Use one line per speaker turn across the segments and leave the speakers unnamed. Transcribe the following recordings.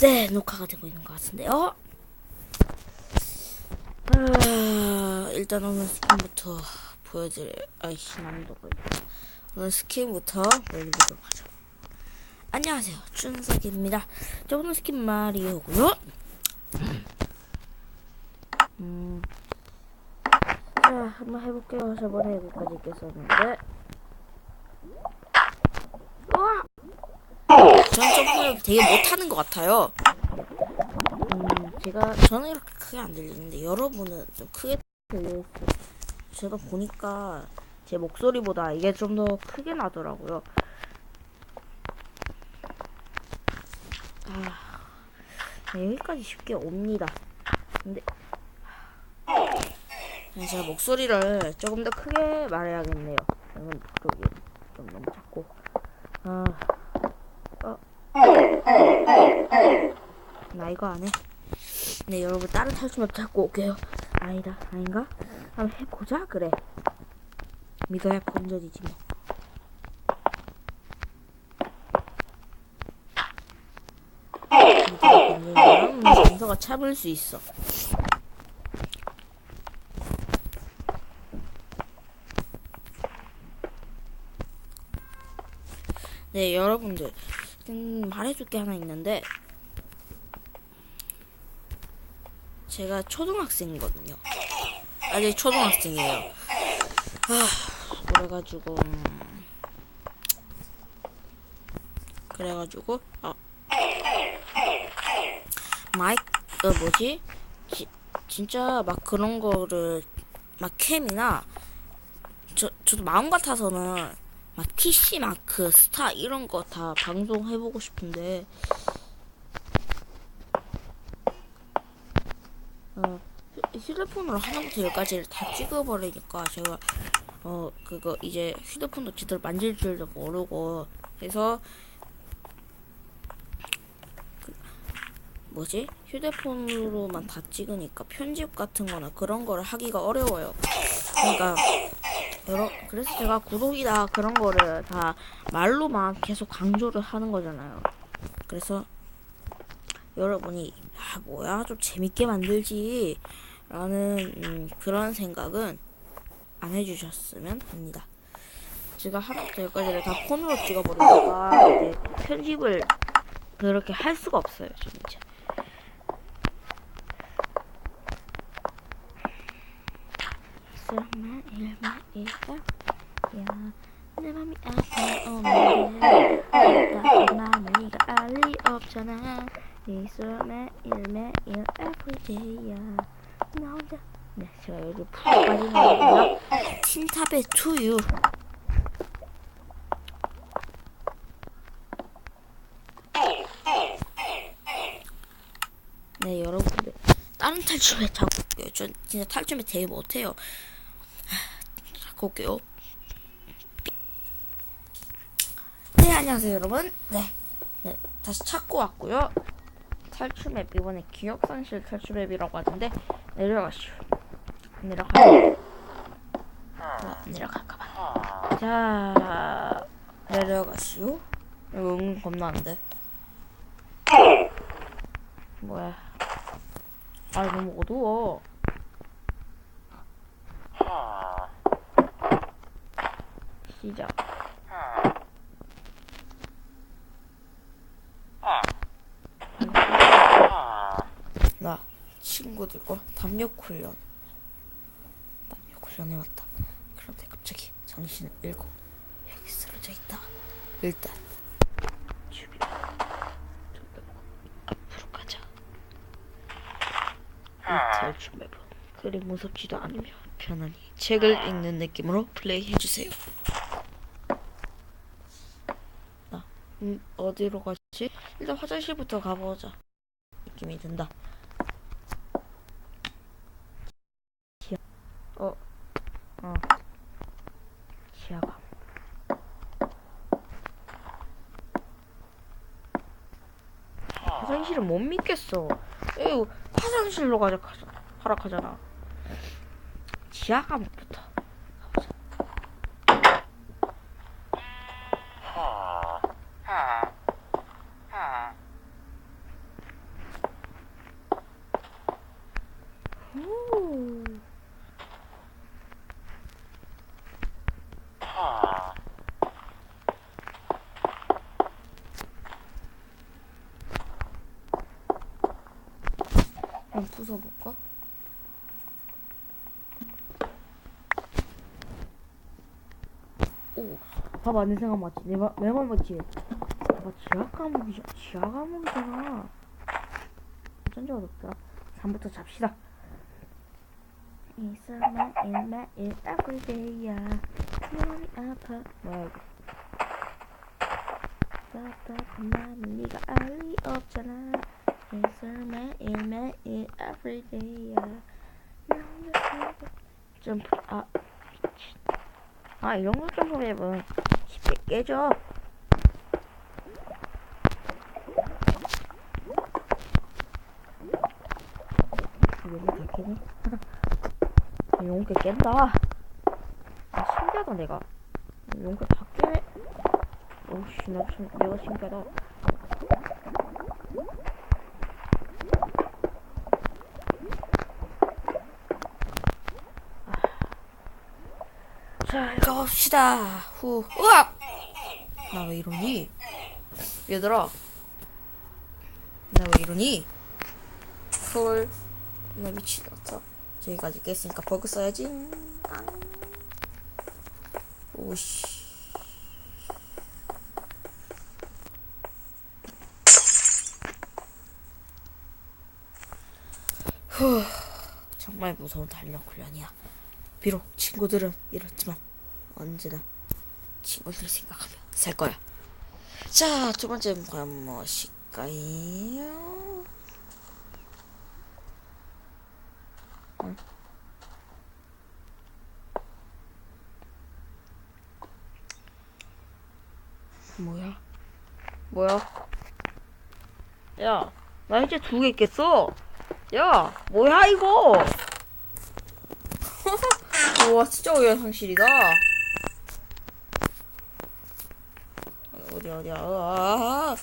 네, 녹화가 되고 있는 것 같은데요. 아, 일단 오늘 스킨부터 보여드릴, 아이씨, 있다. 오늘 스킨부터 보여드리도록 하죠. 안녕하세요, 춘석입니다. 저 오늘 스킨 마리오고요. 음, 자, 한번 해볼게요. 저번에 여기까지 깼었는데. 우와! 전 점프를 되게 못하는 것 같아요. 음, 제가 저는 이렇게 크게 안 들리는데 여러분은 좀 크게 수. 제가 보니까 제 목소리보다 이게 좀 더 크게 나더라고요. 아, 네, 여기까지 쉽게 옵니다. 근데 네, 제가 목소리를 조금 더 크게 말해야겠네요. 이건 그게 좀 너무 작고. 아. 나 이거 안 해. 네, 여러분 다른 탈춤맵 찾고 올게요. 아니다, 아닌가? 한번 해보자. 그래. 믿어야 본전이지 뭐. 정서가 참을 수 있어. 네, 여러분들 음, 말해줄 게 하나 있는데 제가 초등학생이거든요. 아직 초등학생이에요. 아, 그래가지고 음, 그래가지고 아 마이크 어 뭐지? 지, 진짜 막 그런 거를 막 캠이나 저 저도 마음 같아서는 막 PC 마크 스타 이런 거 다 방송해 보고 싶은데. 어, 휴- 휴대폰으로 하나부터 열까지를 다 찍어버리니까 제가 어 그거 이제 휴대폰도 제대로 만질 줄도 모르고 해서 그 뭐지? 휴대폰으로만 다 찍으니까 편집 같은 거나 그런 거를 하기가 어려워요. 그러니까 여러 그래서 제가 구독이나 그런 거를 다 말로만 계속 강조를 하는 거잖아요. 그래서 여러분이 아 뭐야? 좀 재밌게 만들지 라는 음, 그런 생각은 안 해주셨으면 합니다. 제가 하나부터 열까지를 다 폰으로 찍어버리니까 이제 편집을 그렇게 할 수가 없어요 진짜 설마 일마 일까 야내 맘이 아파 오는데 나쁜 맘을 네가 알리 없잖아. 있어 매일 매일 everyday야. 나 혼자. 네 제가 여기 푹 빠진 거거든요 틴탑의 투유. 네 여러분들. 다른 탈춤에 자꾸 전 진짜 탈춤에 되게 못해요 자꾸 올게요. 네 안녕하세요 여러분. 네, 네 다시 찾고 왔고요. 앱 이번에 기억상실 탈춤 앱이라고 하던데 내려가시오 내려가 어, 내려갈까봐. 자 내려가시오. 이거 응 겁나는데 뭐야. 아 너무 어두워 시작. 나 친구들과 담력 훈련. 담력 훈련에 왔다. 그런데 갑자기 정신을 잃고 여기 쓰러져 있다. 일단 주변 둘러보고 앞으로 가자. 이 탈춤 맵은 그리 무섭지도 않으며 편안히 책을 읽는 느낌으로 플레이해주세요 나 음, 어디로 가지? 일단 화장실부터 가보자 느낌이 든다 어, 어, 지하가. 화장실은 못 믿겠어. 에이, 화장실로 가자, 가자, 하라 하잖아. 지하감부터 가보자. 한번 부숴볼까? 오, 봐봐 내 생각 맞지? 내, 말- 내말 맞지? 봐봐 지하 과목이잖아 지하 과목이잖아. 어쩐지 어렵다. 3부터 잡시다. 있어만 일매일 everyday야. 마음이 아파. 뭐야 이거 답답한 마음은 네가 알리 없잖아 있어만 일매일 everyday야 점프 아 미친 아 이런 거 점프 맵은 쉽게 깨져. 여기 다 깨네? 용게 깬다. 아 신기하다 내가. 용게 다 깨네. 오씨 나 신, 내가 신기하다 자 읽어봅시다. 후. 으악 나 왜 이러니? 얘들아. 나 왜 이러니? 헐. 나 미치겠다 저기까지 깼으니까 버그 써야지. 앙. 오씨. 후. 정말 무서운 달력 훈련이야. 비록 친구들은 이렇지만 언제나 친구들 생각하며 살 거야 자 두 번째 과연 무엇일까요 뭐야? 뭐야? 야, 나 이제 두개 깼어. 야, 뭐야 이거? 우와, 진짜 오열 상실이다. 어디 어디야? 아,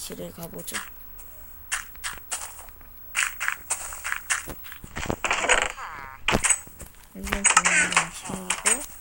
집에 가보자. 일단 그냥 치우고.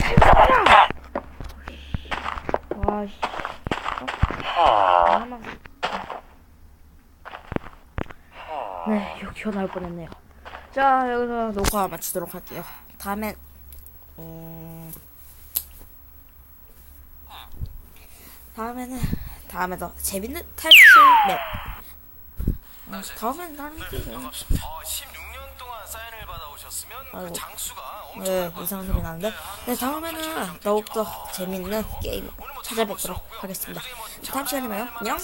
엄마. 와, 씨. 어? 하나. 네, 이거 기어 나올 뻔했네요. 자, 여기서 녹화 마치도록 할게요. 다음엔, 음, 다음에는, 다음에 더 재밌는 탈출 맵. 아, 다음엔 다른 게임. 아이고.
그 장수가
네, 이상한 소리 나는데. 네, 다음에는 더욱더 재밌는 게임
뭐
찾아뵙도록 하겠습니다. 다음 시간에 봐요. 안녕.